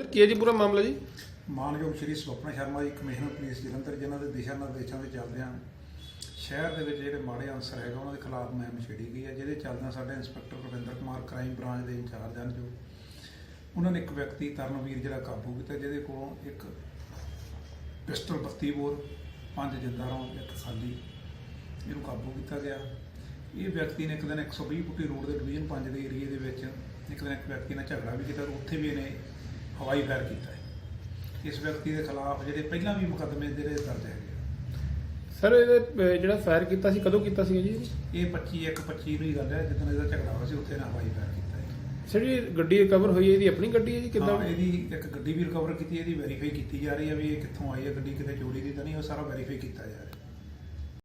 Sir ਕੀ ਹੈ ਜੀ ਪੂਰਾ ਮਾਮਲਾ ਜੀ? ਮਾਨਯੋਗ ਸ਼੍ਰੀ ਸੁਪਨਾ ਸ਼ਰਮਾ ਜੀ, ਕਮਿਸ਼ਨਰ ਪੁਲਿਸ ਜਲੰਧਰ, ਜਿਨ੍ਹਾਂ ਦੇ ਦਿਸ਼ਾ ਨਿਰਦੇਸ਼ਾਂ ਦੇ ਚੱਲਦਿਆਂ ਸ਼ਹਿਰ ਦੇ ਵਿੱਚ ਜਿਹੜੇ ਮਾੜੇ ਅਨਸਰ ਹੈਗਾ, ਉਹਨਾਂ ਦੇ ਖਿਲਾਫ ਮੁਹਿੰਮ ਛੇੜੀ ਗਈ ਹੈ, ਜਿਹਦੇ ਚੱਲਦਿਆਂ ਸਾਡੇ inspector Ravinder Kumar crime branch ਦੇ ਇੰਚਾਰਜ ਹਨ ਜੋ। ਉਹਨਾਂ ਨੇ ਇੱਕ ਵਿਅਕਤੀ, ਤਰਨਵੀਰ, ਜਿਹੜਾ ਕਾਬੂ ਕੀਤਾ, ਜਿਹਦੇ ਕੋਲੋਂ ਇੱਕ ਪਿਸਟਲ 32 ਬੋਰ, ਪੰਜ ਜਿੰਦਾ ਰੌਂਦ ਇੱਕ ਖਾਲੀ, ਇਹਨੂੰ ਕਾਬੂ ਕੀਤਾ ਗਿਆ। ਇਹ ਵਿਅਕਤੀ ਨੇ ਇੱਕ ਦਿਨ 120 ਫੁੱਟੀ ਰੋਡ ਦੇ ਡਿਵੀਜ਼ਨ 5 ਦੇ ਏਰੀਏ ਦੇ ਵਿੱਚ, ਇੱਕ ਦਿਨ ਇੱਕ ਵਿਅਕਤੀ ਨਾਲ ਝਗੜਾ ਵੀ ਕੀਤਾ ਉੱਥੇ ਵੀ ਇਹਨੇ ਹਵਾਈ ਫਾਇਰ ਕੀਤਾ ਹੈ। ਇਸ ਵਿਅਕਤੀ ਦੇ ਖਿਲਾਫ ਜਿਹੜੇ ਪਹਿਲਾਂ ਵੀ ਮੁਕੱਦਮੇ ਜਿਹੜੇ ਦਰਜ ਹੈਗੇ। ਸਰ ਇਹਦੇ ਜਿਹੜਾ ਫਾਇਰ ਕੀਤਾ ਸੀ ਕਦੋਂ ਕੀਤਾ ਸੀ ਜੀ? ਇਹ 25 ਇੱਕ 25 ਨੂੰ ਹੀ ਗੱਲ ਹੈ ਜਦੋਂ ਇਹਦਾ ਝਗੜਾ ਹੋਇਆ ਸੀ ਉੱਥੇ ਨਾ ਹਵਾਈ ਫਾਇਰ ਕੀਤਾ ਹੈ। ਸਰ ਜੀ ਗੱਡੀ ਰਿਕਵਰ ਹੋਈ ਹੈ ਇਹਦੀ ਆਪਣੀ ਗੱਡੀ ਹੈ ਜੀ ਕਿੱਦਾਂ? ਹਾਂ, ਇਹਦੀ ਇੱਕ ਗੱਡੀ ਵੀ ਰਿਕਵਰ ਕੀਤੀ ਇਹਦੀ ਵੈਰੀਫਾਈ ਕੀਤੀ ਜਾ ਰਹੀ ਹੈ ਵੀ ਇਹ ਕਿੱਥੋਂ ਆਈ ਹੈ ਗੱਡੀ ਕਿਤੇ ਚੋਰੀ ਦੀ ਤਾਂ ਨਹੀਂ ਉਹ ਸਾਰਾ ਵੈਰੀਫਾਈ ਕੀਤਾ ਜਾ ਰਿਹਾ